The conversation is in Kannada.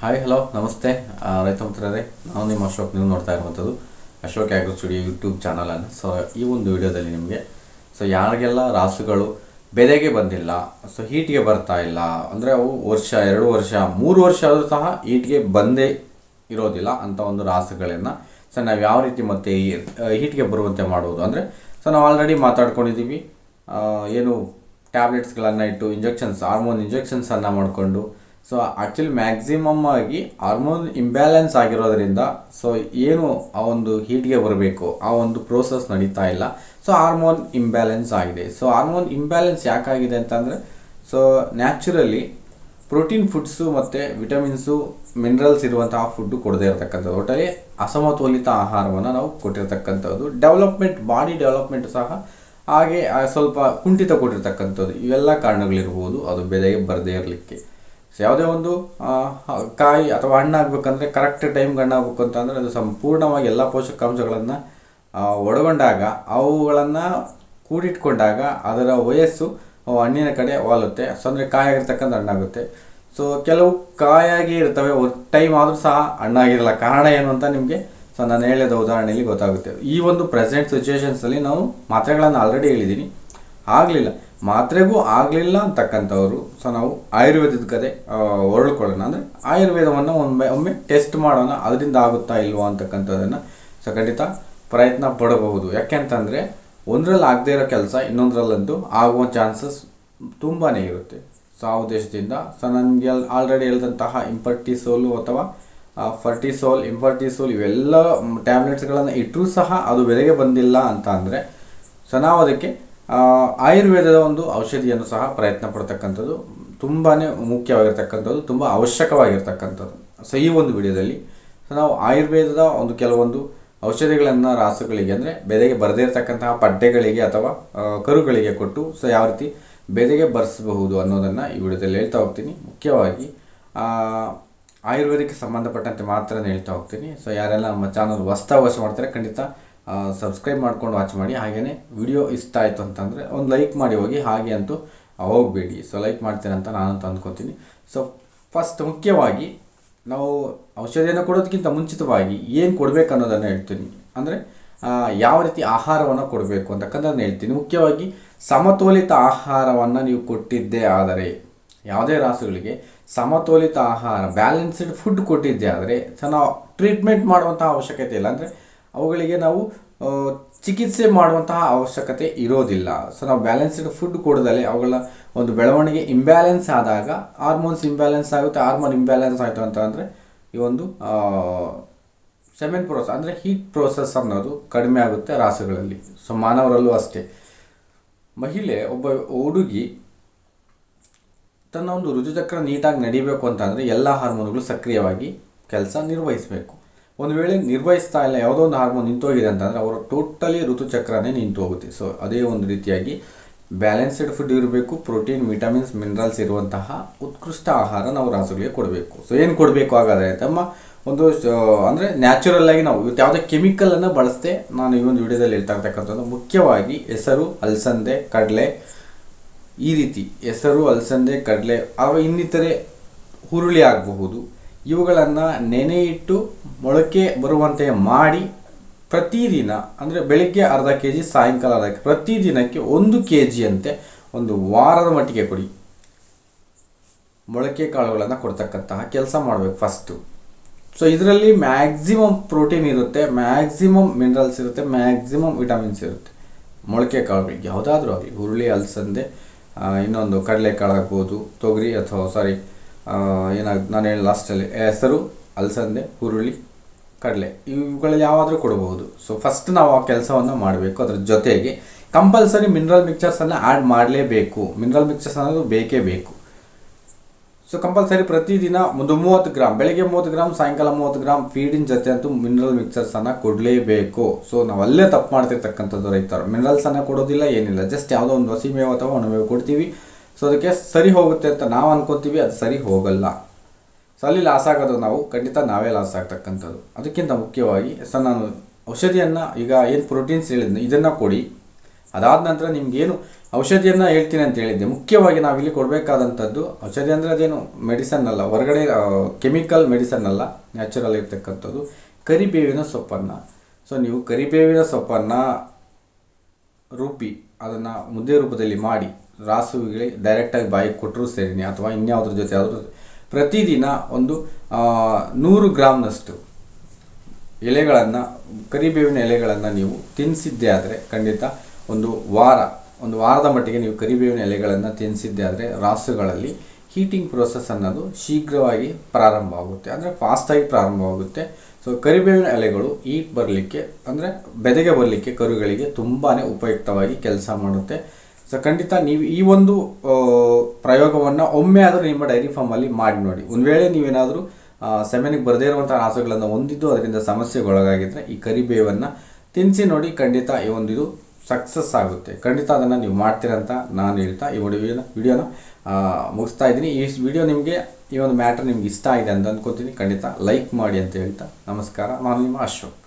ಹಾಯ್ ಹಲೋ ನಮಸ್ತೆ. ರೈತ ಮಿತ್ರರೇ, ನಾವು ನಿಮ್ಮ ಅಶೋಕ್, ನೀವು ನೋಡ್ತಾ ಇರುವಂಥದ್ದು ಅಶೋಕ್ ಆಗ್ರೋ ಸ್ಟುಡಿಯೋ ಯೂಟ್ಯೂಬ್ ಚಾನಲನ್ನು ಸೊ ಈ ಒಂದು ವಿಡಿಯೋದಲ್ಲಿ ನಿಮಗೆ ಸೊ ಯಾರಿಗೆಲ್ಲ ರಾಸುಗಳು ಬೆಲೆಗೆ ಬಂದಿಲ್ಲ ಸೊ ಹೀಟ್ಗೆ ಬರ್ತಾ ಇಲ್ಲ, ಅಂದರೆ ಅವು ವರ್ಷ, ಎರಡು ವರ್ಷ, ಮೂರು ವರ್ಷ ಆದರೂ ಸಹ ಹೀಟ್ಗೆ ಬಂದೇ ಇರೋದಿಲ್ಲ ಅಂತ ಒಂದು ರಾಸುಗಳನ್ನು. ಸೊ ನಾವು ಯಾವ ರೀತಿ ಮತ್ತೆ ಹೀಟ್ಗೆ ಬರುವಂತೆ ಮಾಡುವುದು ಅಂದರೆ ಸೊ ನಾವು ಆಲ್ರೆಡಿ ಮಾತಾಡ್ಕೊಂಡಿದ್ದೀವಿ. ಏನು ಟ್ಯಾಬ್ಲೆಟ್ಸ್ಗಳನ್ನು ಇಟ್ಟು ಇಂಜೆಕ್ಷನ್ಸ್ ಹಾರ್ಮೋನ್ ಇಂಜೆಕ್ಷನ್ಸನ್ನು ಮಾಡಿಕೊಂಡು ಸೊ ಆ್ಯಕ್ಚುಲಿ ಮ್ಯಾಕ್ಸಿಮಮ್ ಆಗಿ ಹಾರ್ಮೋನ್ ಇಂಬ್ಯಾಲೆನ್ಸ್ ಆಗಿರೋದ್ರಿಂದ ಸೊ ಏನು ಆ ಒಂದು ಹೀಟ್ಗೆ ಬರಬೇಕು? ಆ ಒಂದು ಪ್ರೋಸೆಸ್ ನಡೀತಾ ಇಲ್ಲ. ಸೊ ಹಾರ್ಮೋನ್ ಇಂಬ್ಯಾಲೆನ್ಸ್ ಆಗಿದೆ. ಸೊ ಹಾರ್ಮೋನ್ ಇಂಬ್ಯಾಲೆನ್ಸ್ ಯಾಕಾಗಿದೆ ಅಂತಂದರೆ ಸೊ ನ್ಯಾಚುರಲಿ ಪ್ರೋಟೀನ್ ಫುಡ್ಸು ಮತ್ತು ವಿಟಮಿನ್ಸು ಮಿನರಲ್ಸ್ ಇರುವಂತಹ ಫುಡ್ಡು ಕೊಡದೇ ಇರತಕ್ಕಂಥದ್ದು. ಒಟ್ಟಾರೆ ಅಸಮತೋಲಿತ ಆಹಾರವನ್ನು ನಾವು ಕೊಟ್ಟಿರ್ತಕ್ಕಂಥದ್ದು. ಡೆವಲಪ್ಮೆಂಟ್ ಬಾಡಿ ಡೆವಲಪ್ಮೆಂಟ್ ಸಹ ಹಾಗೆ ಸ್ವಲ್ಪ ಕುಂಠಿತ ಕೊಟ್ಟಿರ್ತಕ್ಕಂಥದ್ದು. ಇವೆಲ್ಲ ಕಾರಣಗಳಿರ್ಬೋದು. ಅದು ಬೆಲೆಗೆ ಬರದೇ ಇರಲಿಕ್ಕೆ. ಯಾವುದೇ ಒಂದು ಕಾಯಿ ಅಥವಾ ಹಣ್ಣಾಗಬೇಕಂದ್ರೆ ಕರೆಕ್ಟ್ ಟೈಮ್ಗೆ ಹಣ್ಣಾಗಬೇಕು ಅಂತಂದರೆ ಅದು ಸಂಪೂರ್ಣವಾಗಿ ಎಲ್ಲ ಪೋಷಕಾಂಶಗಳನ್ನು ಒಳಗೊಂಡಾಗ ಅವುಗಳನ್ನು ಕೂಡಿಟ್ಕೊಂಡಾಗ ಅದರ ವಯಸ್ಸು ಹಣ್ಣಿನ ಕಡೆ ವಾಲುತ್ತೆ. ಸೊ ಅಂದರೆ ಕಾಯಾಗಿರ್ತಕ್ಕಂಥ ಹಣ್ಣಾಗುತ್ತೆ ಸೊ ಕೆಲವು ಕಾಯಾಗಿ ಇರ್ತವೆ ಟೈಮ್ ಆದರೂ ಸಹ ಹಣ್ಣಾಗಿರಲ್ಲ. ಕಾರಣ ಏನು ಅಂತ ನಿಮಗೆ, ಸೊ, ನಾನು ಹೇಳಿದ ಉದಾಹರಣೆಯಲ್ಲಿ ಗೊತ್ತಾಗುತ್ತೆ. ಈ ಒಂದು ಪ್ರೆಸೆಂಟ್ ಸಿಚುವೇಶನ್ಸಲ್ಲಿ ನಾವು ಮಾತ್ರೆಗಳನ್ನು ಆಲ್ರೆಡಿ ಹೇಳಿದ್ದೀನಿ ಆಗಲಿಲ್ಲ. ಮಾತ್ರೆಗೂ ಆಗಲಿಲ್ಲ ಅಂತಕ್ಕಂಥವ್ರು. ಸೊ ನಾವು ಆಯುರ್ವೇದದ ಕಡೆ ಹೊರಳ್ಕೊಳ್ಳೋಣ. ಅಂದರೆ ಆಯುರ್ವೇದವನ್ನು ಒಮ್ಮೆ ಒಮ್ಮೆ ಟೆಸ್ಟ್ ಮಾಡೋಣ, ಅದರಿಂದ ಆಗುತ್ತಾ ಇಲ್ವಾ ಅಂತಕ್ಕಂಥದ್ದನ್ನು ಸೊ ಖಂಡಿತ ಪ್ರಯತ್ನ ಪಡಬಹುದು. ಯಾಕೆಂತಂದರೆ ಒಂದರಲ್ಲಿ ಆಗದೇ ಇರೋ ಕೆಲಸ ಇನ್ನೊಂದರಲ್ಲಂತೂ ಆಗುವ ಚಾನ್ಸಸ್ ತುಂಬಾ ಇರುತ್ತೆ. ಸೊ ಆ ಉದ್ದೇಶದಿಂದ ಸೊ ನನಗೆ ಆಲ್ರೆಡಿ ಹೇಳಿದಂತಹ ಇಂಪರ್ಟಿಸೋಲು ಅಥವಾ ಫರ್ಟಿಸೋಲ್ ಇಂಪರ್ಟಿಸೋಲ್ ಇವೆಲ್ಲ ಟ್ಯಾಬ್ಲೆಟ್ಸ್ಗಳನ್ನು ಇಟ್ಟರೂ ಸಹ ಅದು ಬೆಲೆಗೆ ಬಂದಿಲ್ಲ ಅಂತ ಅಂದರೆ ಸೊ ನಾವು ಅದಕ್ಕೆ ಆಯುರ್ವೇದದ ಒಂದು ಔಷಧಿಯನ್ನು ಸಹ ಪ್ರಯತ್ನ ಪಡ್ತಕ್ಕಂಥದ್ದು ತುಂಬಾ ಮುಖ್ಯವಾಗಿರ್ತಕ್ಕಂಥದ್ದು, ತುಂಬ ಅವಶ್ಯಕವಾಗಿರ್ತಕ್ಕಂಥದ್ದು. ಸೊ ಈ ಒಂದು ವಿಡಿಯೋದಲ್ಲಿ ಸೊ ನಾವು ಆಯುರ್ವೇದದ ಒಂದು ಕೆಲವೊಂದು ಔಷಧಿಗಳನ್ನು ರಾಸುಗಳಿಗೆ ಅಂದರೆ ಬೆದೆಗೆ ಬರದೇ ಇರತಕ್ಕಂತಹ ಪಡ್ಡೆಗಳಿಗೆ ಅಥವಾ ಕರುಗಳಿಗೆ ಕೊಟ್ಟು ಸೊ ಯಾವ ರೀತಿ ಬೆದೆಗೆ ಬರೆಸಬಹುದು ಅನ್ನೋದನ್ನು ಈ ವಿಡಿಯೋದಲ್ಲಿ ಹೇಳ್ತಾ ಹೋಗ್ತೀನಿ. ಮುಖ್ಯವಾಗಿ ಆಯುರ್ವೇದಕ್ಕೆ ಸಂಬಂಧಪಟ್ಟಂತೆ ಮಾತ್ರ ಹೇಳ್ತಾ ಹೋಗ್ತೀನಿ. ಸೊ ಯಾರೆಲ್ಲ ನಮ್ಮ ಚಾನಲ್ ಹೊಸ್ತಾ ವಾಚ್ ಮಾಡ್ತಾರೆ ಖಂಡಿತ ಸಬ್ಸ್ಕ್ರೈಬ್ ಮಾಡ್ಕೊಂಡು ವಾಚ್ ಮಾಡಿ. ಹಾಗೆಯೇ ವಿಡಿಯೋ ಇಷ್ಟ ಆಯಿತು ಅಂತಂದರೆ ಒಂದು ಲೈಕ್ ಮಾಡಿ ಹೋಗಿ. ಹಾಗೆ ಅಂತೂ ಹೋಗಬೇಡಿ. ಸೊ ಲೈಕ್ ಮಾಡ್ತೀನಿ ಅಂತ ನಾನಂತ ಅಂದ್ಕೊತೀನಿ ಸೊ ಫಸ್ಟ್ ಮುಖ್ಯವಾಗಿ ನಾವು ಔಷಧಿಯನ್ನು ಕೊಡೋದಕ್ಕಿಂತ ಮುಂಚಿತವಾಗಿ ಏನು ಕೊಡಬೇಕು ಅನ್ನೋದನ್ನು ಹೇಳ್ತೀನಿ. ಅಂದರೆ ಯಾವ ರೀತಿ ಆಹಾರವನ್ನು ಕೊಡಬೇಕು ಅಂತಕ್ಕಂಥದ್ದನ್ನು ಹೇಳ್ತೀನಿ. ಮುಖ್ಯವಾಗಿ ಸಮತೋಲಿತ ಆಹಾರವನ್ನು ನೀವು ಕೊಟ್ಟಿದ್ದೇ ಆದರೆ, ಯಾವುದೇ ರಾಸುಗಳಿಗೆ ಸಮತೋಲಿತ ಆಹಾರ ಬ್ಯಾಲೆನ್ಸ್ಡ್ ಫುಡ್ ಕೊಟ್ಟಿದ್ದೆ ಆದರೆ ಸೊ ನಾವು ಟ್ರೀಟ್ಮೆಂಟ್ ಮಾಡುವಂಥ ಅವಶ್ಯಕತೆ ಇಲ್ಲ. ಅಂದರೆ ಅವುಗಳಿಗೆ ನಾವು ಚಿಕಿತ್ಸೆ ಮಾಡುವಂತಹ ಅವಶ್ಯಕತೆ ಇರೋದಿಲ್ಲ. ಸೊ ನಾವು ಬ್ಯಾಲೆನ್ಸ್ಡ್ ಫುಡ್ ಕೊಡದಲ್ಲಿ ಅವುಗಳ ಒಂದು ಬೆಳವಣಿಗೆ ಇಂಬ್ಯಾಲೆನ್ಸ್ ಆದಾಗ ಹಾರ್ಮೋನ್ಸ್ ಇಂಬ್ಯಾಲೆನ್ಸ್ ಆಗುತ್ತೆ ಹಾರ್ಮೋನ್ ಇಂಬ್ಯಾಲೆನ್ಸ್ ಆಯಿತು ಅಂತ ಅಂದರೆ ಈ ಒಂದು ಸೆಮೆನ್ ಪ್ರೋಸೆಸ್ ಅಂದರೆ ಹೀಟ್ ಪ್ರೋಸೆಸ್ ಅನ್ನೋದು ಕಡಿಮೆ ಆಗುತ್ತೆ ರಾಸುಗಳಲ್ಲಿ. ಸೊ ಮಾನವರಲ್ಲೂ ಅಷ್ಟೇ. ಮಹಿಳೆ, ಒಬ್ಬ ಹುಡುಗಿ ತನ್ನ ಒಂದು ಋತುಚಕ್ರ ನೀಟಾಗಿ ನಡಿಬೇಕು ಅಂತಂದರೆ ಎಲ್ಲ ಹಾರ್ಮೋನ್ಗಳು ಸಕ್ರಿಯವಾಗಿ ಕೆಲಸ ನಿರ್ವಹಿಸಬೇಕು. ಒಂದು ವೇಳೆ ನಿರ್ವಹಿಸ್ತಾ ಇಲ್ಲ, ಯಾವುದೋ ಒಂದು ಹಾರ್ಮೋನ್ ನಿಂತೋಗಿದೆ ಅಂತಂದರೆ ಅವರ ಟೋಟಲಿ ಋತುಚಕ್ರನೇ ನಿಂತು ಹೋಗುತ್ತೆ. ಸೊ ಅದೇ ಒಂದು ರೀತಿಯಾಗಿ ಬ್ಯಾಲೆನ್ಸ್ಡ್ ಫುಡ್ ಇರಬೇಕು, ಪ್ರೋಟೀನ್, ವಿಟಮಿನ್ಸ್, ಮಿನರಲ್ಸ್ ಇರುವಂತಹ ಉತ್ಕೃಷ್ಟ ಆಹಾರ ನಾವು ರಾಸುಗಳಿಗೆ ಕೊಡಬೇಕು. ಸೊ ಏನು ಕೊಡಬೇಕು ಹಾಗಾದರೆ ತಮ್ಮ ಒಂದು ಅಂದರೆ ನ್ಯಾಚುರಲ್ ಆಗಿ ನಾವು ಇವತ್ತು ಯಾವುದೇ ಕೆಮಿಕಲನ್ನು ಬಳಸದೆ ನಾನು ಈ ಒಂದು ವಿಡಿಯೋದಲ್ಲಿ ಹೇಳ್ತಾ ಮುಖ್ಯವಾಗಿ ಹೆಸರು, ಅಲಸಂದೆ, ಕಡಲೆ, ಈ ರೀತಿ ಹೆಸರು, ಅಲಸಂದೆ, ಕಡಲೆ ಅವ ಇನ್ನಿತರೆ ಹುರುಳಿ ಆಗಬಹುದು ಇವುಗಳನ್ನು ನೆನೆಯಿಟ್ಟು ಮೊಳಕೆ ಬರುವಂತೆ ಮಾಡಿ ಪ್ರತಿದಿನ, ಅಂದರೆ ಬೆಳಿಗ್ಗೆ ಅರ್ಧ ಕೆ ಜಿ ಸಾಯಂಕಾಲ ಅರ್ಧ ಪ್ರತಿದಿನಕ್ಕೆ ಒಂದು ಕೆ ಜಿಯಂತೆ ಒಂದು ವಾರದ ಮಟ್ಟಿಗೆ ಕೊಡಿ. ಮೊಳಕೆ ಕಾಳುಗಳನ್ನು ಕೊಡ್ತಕ್ಕಂತಹ ಕೆಲಸ ಮಾಡಬೇಕು ಫಸ್ಟು ಸೊ ಇದರಲ್ಲಿ ಮ್ಯಾಕ್ಸಿಮಮ್ ಪ್ರೋಟೀನ್ ಇರುತ್ತೆ ಮ್ಯಾಕ್ಸಿಮಮ್ ಮಿನರಲ್ಸ್ ಇರುತ್ತೆ ಮ್ಯಾಕ್ಸಿಮಮ್ ವಿಟಮಿನ್ಸ್ ಇರುತ್ತೆ. ಮೊಳಕೆ ಕಾಳುಗಳಿಗೆ, ಯಾವುದಾದ್ರೂ ಆಗಲಿ, ಹುರುಳಿ, ಅಲಸಂದೆ ಇನ್ನೊಂದು ಕಡಲೆಕಾಳು ಆಗ್ಬೋದು, ತೊಗರಿ ಅಥವಾ ಸಾರಿ ಏನಾಗ, ನಾನು ಹೇಳಿ ಲಾಸ್ಟಲ್ಲಿ ಹೆಸರು, ಅಲಸಂದೆ, ಹುರುಳಿ, ಕಡಲೆ ಇವುಗಳಲ್ಲಿ ಯಾವಾದರೂ ಕೊಡಬಹುದು ಸೊ ಫಸ್ಟ್ ನಾವು ಆ ಕೆಲಸವನ್ನು ಮಾಡಬೇಕು. ಅದರ ಜೊತೆಗೆ ಕಂಪಲ್ಸರಿ ಮಿನರಲ್ ಮಿಕ್ಚರ್ಸನ್ನು ಆ್ಯಡ್ ಮಾಡಲೇಬೇಕು. ಮಿನರಲ್ ಮಿಕ್ಚರ್ಸ್ ಅನ್ನೋದು ಬೇಕೇ ಬೇಕು. ಸೊ ಕಂಪಲ್ಸರಿ ಪ್ರತಿದಿನ ಒಂದು ಮೂವತ್ತು ಗ್ರಾಮ್, ಬೆಳಗ್ಗೆ ಮೂವತ್ತು ಗ್ರಾಮ್, ಸಾಯಂಕಾಲ ಮೂವತ್ತು ಗ್ರಾಮ್ ಫೀಡಿನ ಜೊತೆ ಅಂತೂ ಮಿನರಲ್ ಮಿಕ್ಸರ್ಸನ್ನು ಕೊಡಲೇಬೇಕು. ಸೊ ನಾವು ಅಲ್ಲೇ ತಪ್ಪು ಮಾಡ್ತಿರ್ತಕ್ಕಂಥದ್ದು ರೈತರು. ಮಿನರಲ್ಸನ್ನು ಕೊಡೋದಿಲ್ಲ, ಏನಿಲ್ಲ. ಜಸ್ಟ್ ಯಾವುದೋ ಒಂದು ಹಸಿ ಮೇವು ಅಥವಾ ಒಣಮೇವು ಕೊಡ್ತೀವಿ. ಸೊ ಅದಕ್ಕೆ ಸರಿ ಹೋಗುತ್ತೆ ಅಂತ ನಾವು ಅನ್ಕೋತೀವಿ, ಅದು ಸರಿ ಹೋಗಲ್ಲ. ಸೊ ಅಲ್ಲಿ ಲಾಸ್ ಆಗೋದು ನಾವು ಖಂಡಿತ ನಾವೇ ಲಾಸ್ ಆಗ್ತಕ್ಕಂಥದ್ದು. ಅದಕ್ಕಿಂತ ಮುಖ್ಯವಾಗಿ ಸೊ ನಾನು ಔಷಧಿಯನ್ನು ಈಗ ಏನು ಪ್ರೋಟೀನ್ಸ್ ಹೇಳಿದ್ನ, ಇದನ್ನು ಕೊಡಿ. ಅದಾದ ನಂತರ ನಿಮಗೇನು ಔಷಧಿಯನ್ನು ಹೇಳ್ತೀನಿ ಅಂತ ಹೇಳಿದ್ದೆ. ಮುಖ್ಯವಾಗಿ ನಾವಿಲ್ಲಿ ಕೊಡಬೇಕಾದಂಥದ್ದು ಔಷಧಿ ಅಂದರೆ ಅದೇನು ಮೆಡಿಸನ್ ಅಲ್ಲ, ಹೊರಗಡೆ ಕೆಮಿಕಲ್ ಮೆಡಿಸನ್ ಅಲ್ಲ ನ್ಯಾಚುರಲ್ ಇರ್ತಕ್ಕಂಥದ್ದು. ಕರಿಬೇವಿನ ಸೊಪ್ಪನ್ನು. ಸೊ ನೀವು ಕರಿಬೇವಿನ ಸೊಪ್ಪನ್ನು ರುಬ್ಬಿ ಅದನ್ನು ಮುದ್ದೆ ರೂಪದಲ್ಲಿ ಮಾಡಿ ರಾಸುಗಳಿಗೆ ಡೈರೆಕ್ಟಾಗಿ ಬಾಯಿಗೆ ಕೊಟ್ಟರೂ ಸರಿನೇ ಅಥವಾ ಇನ್ಯಾವುದ್ರ ಜೊತೆ ಆದರೂ ಪ್ರತಿದಿನ ಒಂದು ನೂರು ಗ್ರಾಮ್ನಷ್ಟು ಎಲೆಗಳನ್ನು, ಕರಿಬೇವಿನ ಎಲೆಗಳನ್ನು ನೀವು ತಿನ್ನಿಸಿದ್ದೇ ಆದರೆ ಖಂಡಿತ ಒಂದು ವಾರ, ಒಂದು ವಾರದ ಮಟ್ಟಿಗೆ ನೀವು ಕರಿಬೇವಿನ ಎಲೆಗಳನ್ನು ತಿನ್ನಿಸಿದ್ದೇ ಆದರೆ ರಾಸುಗಳಲ್ಲಿ ಹೀಟಿಂಗ್ ಪ್ರೋಸೆಸ್ ಅನ್ನೋದು ಶೀಘ್ರವಾಗಿ ಪ್ರಾರಂಭ ಆಗುತ್ತೆ ಅಂದರೆ ಫಾಸ್ಟಾಗಿ ಪ್ರಾರಂಭವಾಗುತ್ತೆ. ಸೊ ಕರಿಬೇವಿನ ಎಲೆಗಳು ಈ ಬರಲಿಕ್ಕೆ, ಅಂದರೆ ಬೆದೆಗೆ ಬರಲಿಕ್ಕೆ ಕರುಗಳಿಗೆ ತುಂಬಾ ಉಪಯುಕ್ತವಾಗಿ ಕೆಲಸ ಮಾಡುತ್ತೆ. ಸೊ ಖಂಡಿತ ನೀವು ಈ ಒಂದು ಪ್ರಯೋಗವನ್ನು ಒಮ್ಮೆ ಆದರೂ ನಿಮ್ಮ ಡೈರಿ ಫಾರ್ಮಲ್ಲಿ ಮಾಡಿ ನೋಡಿ. ಒಂದು ವೇಳೆ ನೀವೇನಾದರೂ ಸೆಮೆನಿಗೆ ಬರದೇ ಇರುವಂಥ ರಾಸುಗಳನ್ನು ಹೊಂದಿದ್ದು, ಅದರಿಂದ ಸಮಸ್ಯೆಗೊಳಗಾಗಿದ್ದರೆ ಈ ಕರಿಬೇವನ್ನು ತಿನ್ನಿಸಿ ನೋಡಿ ಖಂಡಿತ ಈ ಒಂದು ಇದು ಸಕ್ಸಸ್ ಆಗುತ್ತೆ. ಖಂಡಿತ ಅದನ್ನು ನೀವು ಮಾಡ್ತೀರಂತ ನಾನು ಹೇಳ್ತಾ ಈ ಒಂದು ವಿಡಿಯೋನ ಮುಗಿಸ್ತಾ ಇದ್ದೀನಿ. ಈ ವಿಡಿಯೋ ನಿಮಗೆ ಈ ಒಂದು ಮ್ಯಾಟ್ರ್ ನಿಮ್ಗೆ ಇಷ್ಟ ಆಗಿದೆ ಅಂತ ಅಂದ್ಕೊತೀನಿ, ಖಂಡಿತ ಲೈಕ್ ಮಾಡಿ ಅಂತ ಹೇಳ್ತಾ, ನಮಸ್ಕಾರ. ನಾನು ನಿಮ್ಮ ಅಶೋಕ್.